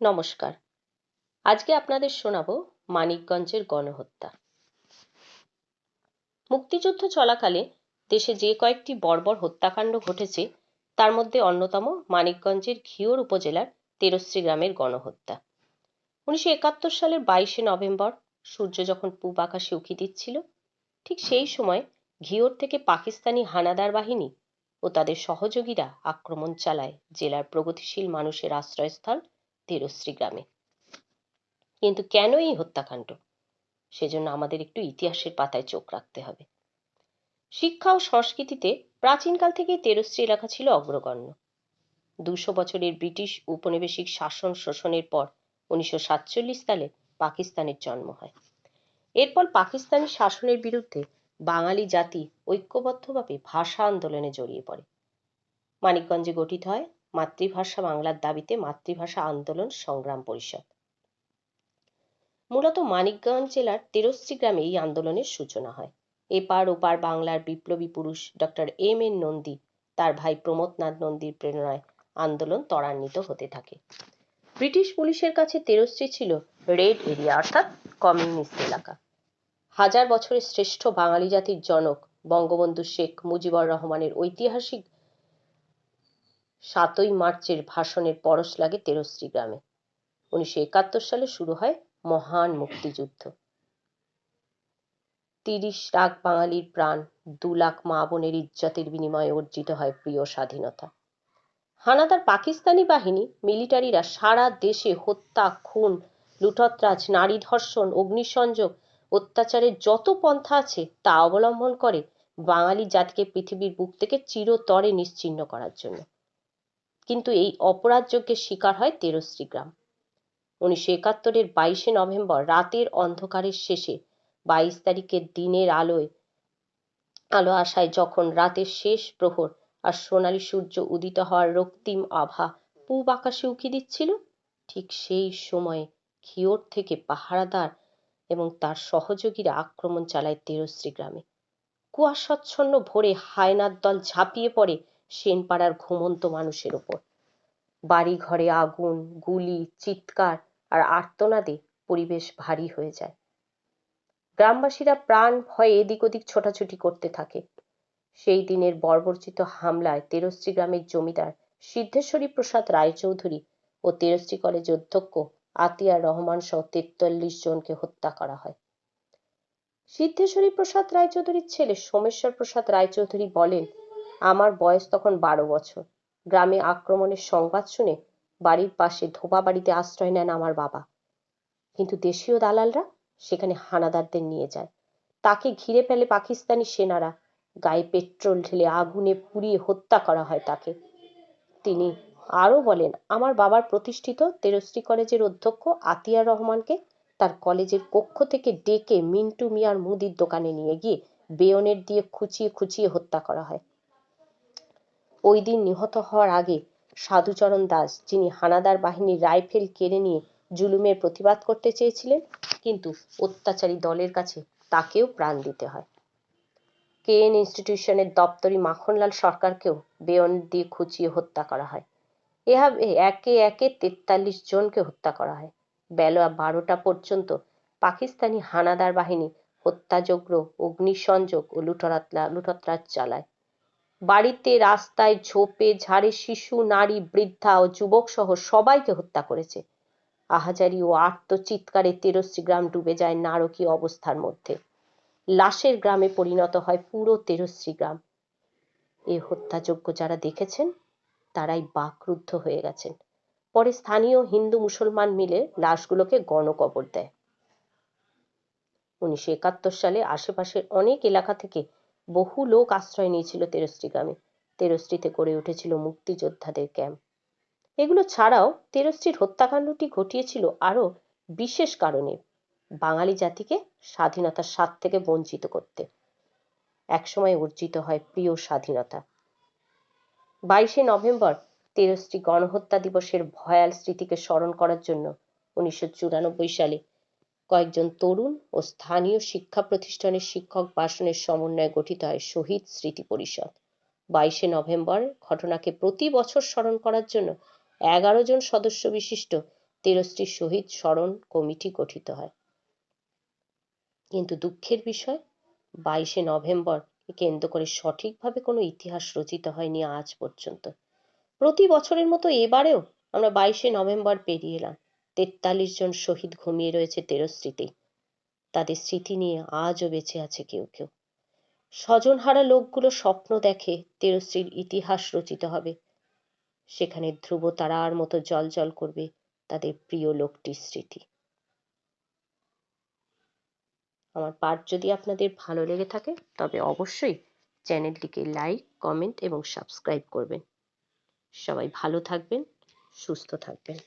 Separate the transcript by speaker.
Speaker 1: নমস্কার। আজকে আপনাদের শোনাবো মানিকগঞ্জের গণহত্যা। মুক্তিযুদ্ধ চলাকালে দেশে যে কয়েকটি বর্বর হত্যাকাণ্ড ঘটেছে, তার মধ্যে অন্যতম মানিকগঞ্জের ঘিওর উপজেলার তেরশ্রী গ্রামের গণহত্যা। উনিশশো একাত্তর সালের বাইশে নভেম্বর সূর্য যখন পূব আকাশে উঁকি দিচ্ছিল, ঠিক সেই সময় ঘিওর থেকে পাকিস্তানি হানাদার বাহিনী ও তাদের সহযোগীরা আক্রমণ চালায় জেলার প্রগতিশীল মানুষের আশ্রয়স্থল তেরশ্রী গ্রামে। কিন্তু কেন এই হত্যাকাণ্ড? সেজন্য আমাদের একটু ইতিহাসের পাতায় চোখ রাখতে হবে। শিক্ষা ও সংস্কৃতিতে প্রাচীনকাল থেকেই তেরশ্রী এলাকা ছিল অগ্রগণ্য। দুশো বছরের ব্রিটিশ উপনিবেশিক শাসন শোষণের পর উনিশশো সাতচল্লিশ সালে পাকিস্তানের জন্ম হয়। এরপর পাকিস্তানি শাসনের বিরুদ্ধে বাঙালি জাতি ঐক্যবদ্ধভাবে ভাষা আন্দোলনে জড়িয়ে পড়ে। মানিকগঞ্জে গঠিত হয় মাতৃভাষা বাংলার দাবিতে মাতৃভাষা আন্দোলন সংগ্রাম পরিষদ। মূলত মানিকগঞ্জ জেলার তেরশ্রী গ্রামে এই আন্দোলনের সূচনা হয়। এপার ওপার বাংলার বিপ্লবী পুরুষ ডক্টর এম এন নন্দী, তার ভাই প্রমথনাথ নন্দীর প্রেরণায় আন্দোলন ত্বরান্বিত হতে থাকে। ব্রিটিশ পুলিশের কাছে তেরশ্রী ছিল রেড এরিয়া, অর্থাৎ কমিউনিস্ট এলাকা। হাজার বছরের শ্রেষ্ঠ বাঙালি জাতির জনক বঙ্গবন্ধু শেখ মুজিবুর রহমানের ঐতিহাসিক সাতই মার্চের ভাষণের পরশ লাগে তেরশ্রী গ্রামে। উনিশশো একাত্তর সালে শুরু হয় মহান মুক্তিযুদ্ধ। তিরিশ লাখ বাঙালির প্রাণ, দু লাখ মা বোনের ইজ্জতের বিনিময়ে অর্জিত হয় প্রিয় স্বাধীনতা। হানাদার পাকিস্তানি বাহিনী, মিলিটারিরা সারা দেশে হত্যা, খুন লুঠতরাজ নারী ধর্ষণ, অগ্নিসংযোগ, অত্যাচারের যত পন্থা আছে তা অবলম্বন করে বাঙালি জাতিকে পৃথিবীর বুক থেকে চিরতরে নিশ্চিহ্ন করার জন্য। কিন্তু এই অপরাধযজ্ঞের শিকার হয় তেরশ্রী গ্রাম। উনিশশো একাত্তরের বাইশে নভেম্বর রাতের অন্ধকারের শেষে বাইশ তারিখের দিনের আলোয়, আলো আসায় যখন রাতের শেষ প্রহর আর সোনালি সূর্য উদিত হওয়ার রক্তিম আভা পূব আকাশে উকি দিচ্ছিল, ঠিক সেই সময়ে ঘিওর থেকে পাহারাদার এবং তার সহযোগীরা আক্রমণ চালায় তেরশ্রী গ্রামে। কুয়াশাচ্ছন্ন ভোরে হায়নার দল ঝাঁপিয়ে পড়ে সেনপাড়ার ঘুমন্ত মানুষের ওপর বাড়ি ঘরে আগুন, গুলি, চিৎকার আর আর্তনাদে পরিবেশ ভারী হয়ে যায়। গ্রামবাসীরা প্রাণ ভয়ে এদিক ওদিক ছোটাছুটি করতে থাকে। সেই দিনের বর্বরচিত হামলায় তেরশ্রী গ্রামের জমিদার সিদ্ধেশ্বরী প্রসাদ রায়চৌধুরী ও তেরশ্রী কলেজের অধ্যক্ষ আতিয়ার রহমান সহ তেতাল্লিশ জনকে হত্যা করা হয়। সিদ্ধেশ্বরী প্রসাদ রায়চৌধুরীর ছেলে সোমেশ্বর প্রসাদ রায়চৌধুরী বলেন আমার বয়স তখন বারো বছর। গ্রামে আক্রমণের সংবাদ শুনে বাড়ির পাশে ধোবা বাড়িতে আশ্রয় নেন আমার বাবা। কিন্তু দেশীয় দালালরা সেখানে হানাদারদের নিয়ে যায়। তাকে ঘিরে ফেলে পাকিস্তানি সেনারা, গায়ে পেট্রোল ঢেলে আগুনে পুড়িয়ে হত্যা করা হয় তাকে। তিনি আরও বলেন, আমার বাবার প্রতিষ্ঠিত তেরশ্রী কলেজের অধ্যক্ষ আতিয়ার রহমানকে তার কলেজের কক্ষ থেকে ডেকে মিন্টু মিয়ার মুদির দোকানে নিয়ে গিয়ে বেয়নেট দিয়ে খুঁচিয়ে খুঁচিয়ে হত্যা করা হয়। ওই দিন নিহত হওয়ার আগে সাধুচরণ দাস, যিনি হানাদার বাহিনীর রাইফেল কেড়ে নিয়ে জুলুমের প্রতিবাদ করতে চেয়েছিলেন, কিন্তু অত্যাচারী দলের কাছে তাকেও প্রাণ দিতে হয়। কে এন ইনস্টিটিউশনের দপ্তরি মাখনলাল সরকারকেও বেয়ন দিয়ে খুঁচিয়ে হত্যা করা হয়। এভাবে একে একে তেতাল্লিশ জনকে হত্যা করা হয়। বেলা বারোটা পর্যন্ত পাকিস্তানি হানাদার বাহিনী হত্যাযজ্ঞ, অগ্নিসংযোগ ও লুটরাতলা, লুটতরাজ চালায়। বাড়িতে রাস্তায় ঝোপে ঝাড়ে শিশু, নারী, বৃদ্ধা ও যুবক সহ সবাইকে হত্যা করেছে। আহাজারি ও আর্তচিৎকারে তেরশ্রী গ্রাম ডুবে যায় নারকীয় অবস্থার মধ্যে। লাশের গ্রামে পরিণত হয় পুরো তেরশ্রী গ্রাম। এ হত্যাযজ্ঞ যারা দেখেছেন, তারাই বাকরুদ্ধ হয়ে গেছেন। পরে স্থানীয় হিন্দু মুসলমান মিলে লাশগুলোকে গণকবর দেয়। উনিশশো একাত্তর সালে আশেপাশের অনেক এলাকা থেকে বহু লোক আশ্রয় নিয়েছিল তেরশ্রী গ্রামে তেরশ্রীতে গড়ে উঠেছিল মুক্তিযোদ্ধাদের ক্যাম্প। এগুলো ছাড়াও তেরশ্রীর হত্যাকাণ্ডটি ঘটিয়েছিল আরও বিশেষ কারণে, বাঙালি জাতিকে স্বাধীনতার স্বাদ থেকে বঞ্চিত করতে। একসময় অর্জিত হয় প্রিয় স্বাধীনতা। বাইশে নভেম্বর তেরশ্রী গণহত্যা দিবসের ভয়াল স্মৃতিকে স্মরণ করার জন্য উনিশশো চুরানব্বই সালে কয়েকজন তরুণ ও স্থানীয় শিক্ষা প্রতিষ্ঠানের শিক্ষক বাসনের সমন্বয়ে গঠিত হয় শহীদ স্মৃতি পরিষদ। বাইশে নভেম্বর ঘটনাকে প্রতি বছর স্মরণ করার জন্য এগারো জন সদস্য বিশিষ্ট তেরস্টির শহীদ স্মরণ কমিটি গঠিত হয়। কিন্তু দুঃখের বিষয়, বাইশে নভেম্বর কেন্দ্র করে সঠিকভাবে কোনো ইতিহাস রচিত হয়নি আজ পর্যন্ত। প্রতি বছরের মতো এবারেও আমরা বাইশে নভেম্বর পেরিয়ে এলাম। তেতাল্লিশ জন শহীদ ঘুমিয়ে রয়েছে তেরস্মৃতেই তাদের স্মৃতি নিয়ে আজও বেঁচে আছে কেউ কেউ। স্বজনহারা লোকগুলো স্বপ্ন দেখে তেরস্মৃর ইতিহাস রচিত হবে। সেখানে ধ্রুব তারার মতো জল করবে তাদের প্রিয় লোকটির স্মৃতি। আমার পাঠ যদি আপনাদের ভালো লেগে থাকে, তবে অবশ্যই চ্যানেলটিকে লাইক, কমেন্ট এবং সাবস্ক্রাইব করবেন। সবাই ভালো থাকবেন, সুস্থ থাকবেন।